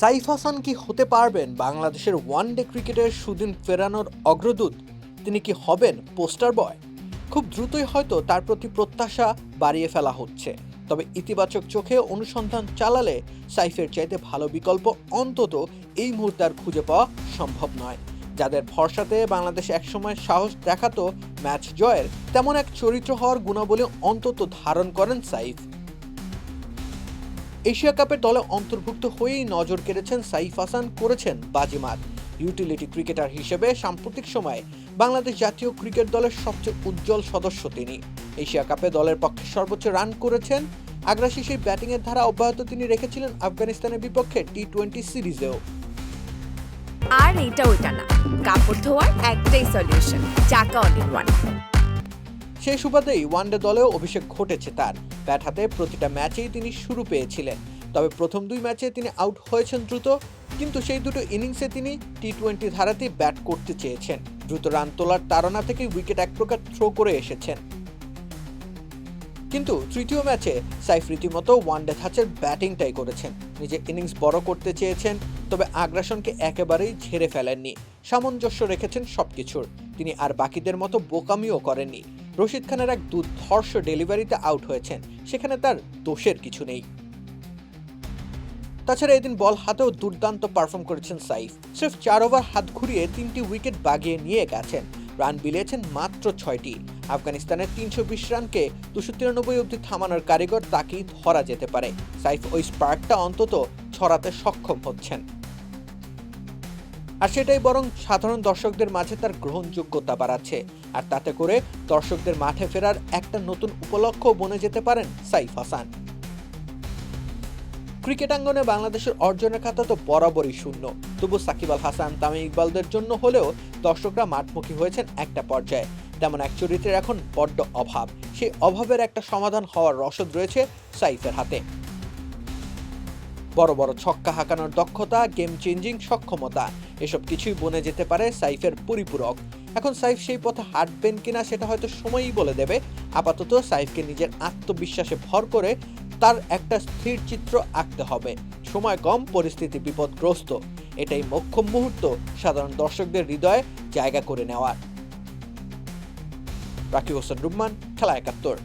সাইফ হাসান কি হতে পারবেন? বাংলাদেশের ওয়ান ডে ক্রিকেটের সুদিন ফেরানোর অগ্রদূত, তিনি কি হবেন পোস্টার বয় খুব দ্রুতই হয়তো তার প্রতি প্রত্যাশা বাড়িয়ে ফেলা হচ্ছে। তবে ইতিবাচক চোখে অনুসন্ধান চালালে সাইফের চাইতে ভালো বিকল্প অন্তত এই মুহূর্তে আর খুঁজে পাওয়া সম্ভব নয়। যাদের ভরসাতে বাংলাদেশ একসময় সাহস দেখাতো ম্যাচ জয়ের, তেমন এক চরিত্র হওয়ার গুণাবলী অন্তত ধারণ করেন সাইফ। এশিয়া কাপের দলে অন্তর্ভুক্ত হয়েই নজর কেড়েছেন সাইফ হাসান, করেছেন বাজিমাত। ইউটিলিটি ক্রিকেটার হিসেবে সাম্প্রতিক সময়ে বাংলাদেশ জাতীয় ক্রিকেট দলের সবচেয়ে উজ্জ্বল সদস্য তিনি। এশিয়া কাপে দলের পক্ষে সর্বোচ্চ রান করেছেন। আগ্রাসী সেই ব্যাটিংয়ের ধারা অব্যাহত তিনি রেখেছিলেন আফগানিস্তানের বিপক্ষে টি টোয়েন্টি সিরিজেও। আর এইটা ওইটা না। কাপড় ধোয়ার একটাই সলিউশন চাকা অল ওয়ান সেই সুবাদেই ওয়ানডে দলেও অভিষেক ঘটেছে তার। ব্যাট হাতে প্রতিটা ম্যাচেই তিনি শুরু পেয়েছিলেন। তবে প্রথম দুই ম্যাচে তিনি আউট হয়েছেন দ্রুত, কিন্তু সেই দুটো ইনিংসে তিনি টি টোয়েন্টি ধারাতেই ব্যাট করতে চেয়েছেন। দ্রুত রান তোলার তাড়না থেকে উইকেট এক প্রকার থ্রো করে এসেছেন। কিন্তু তৃতীয় ম্যাচে সাইফ রীতিমতো ওয়ানডে ধাঁচের ব্যাটিংটাই করেছেন। নিজের ইনিংস বড় করতে চেয়েছেন, তবে আগ্রাসনকে একেবারেই ঝেড়ে ফেলেননি। সামঞ্জস্য রেখেছেন সবকিছুর। তিনি আর বাকিদের মতো বোকামিও করেননি। রশিদ খানের এক দুর্ধর্ষ ডেলিভারিতে আউট হয়েছেন, সেখানে তার দোষের কিছু নেই। তাছাড়া এদিন বল হাতেও দুর্দান্ত পারফর্ম করেছেন সাইফ। সির্ফ চার ওভার হাত ঘুরিয়ে তিনটি উইকেট বাগিয়ে নিয়ে গেছেন। রান বিলিয়েছেন মাত্র ছয়টি। আফগানিস্তানের তিনশো বিশ রানকে দুশো তিরানব্বই অব্দি থামানোর কারিগর তাকেই ধরা যেতে পারে। সাইফ ওই স্পার্কটা অন্তত ছড়াতে সক্ষম হচ্ছেন। আর সেটাই বরং সাধারণ দর্শকদের মাঝে তার গ্রহণযোগ্যতা বাড়াচ্ছে। আর তাতে করে দর্শকদের মাঠে ফেরার একটা নতুন উপলক্ষ বনে যেতে পারেন সাইফ হাসান। ক্রিকেট আঙ্গনে বাংলাদেশের অর্জনের খাতা তো বরাবরই শূন্য। তবু সাকিব আল হাসান, তামিম ইকবালদের জন্য হলেও দর্শকরা মাঠমুখী হয়েছেন একটা পর্যায়ে। তেমন এক চরিত্রের এখন বড্ড অভাব। সেই অভাবের একটা সমাধান হওয়ার রসদ রয়েছে সাইফের হাতে। বড় বড় ছক্কা হাঁকানোর দক্ষতা গেম চেঞ্জিং সক্ষমতা, এসব কিছুই বনে যেতে পারে সাইফের পরিপূরক। এখন সাইফ সেই পথে হাঁটবেন কিনা সেটা হয়তো সময়ই বলে দেবে। আপাতত সাইফকে নিজের আত্মবিশ্বাসে ভর করে তার একটা স্থির চিত্র আঁকতে হবে। সময় কম, পরিস্থিতি বিপদগ্রস্ত। এটাই মোক্ষম মুহূর্ত, সাধারণ দর্শকদের হৃদয়ে জায়গা করে নেওয়ার। রাকিব হোসেন রুম্মান, খেলা একাত্তর।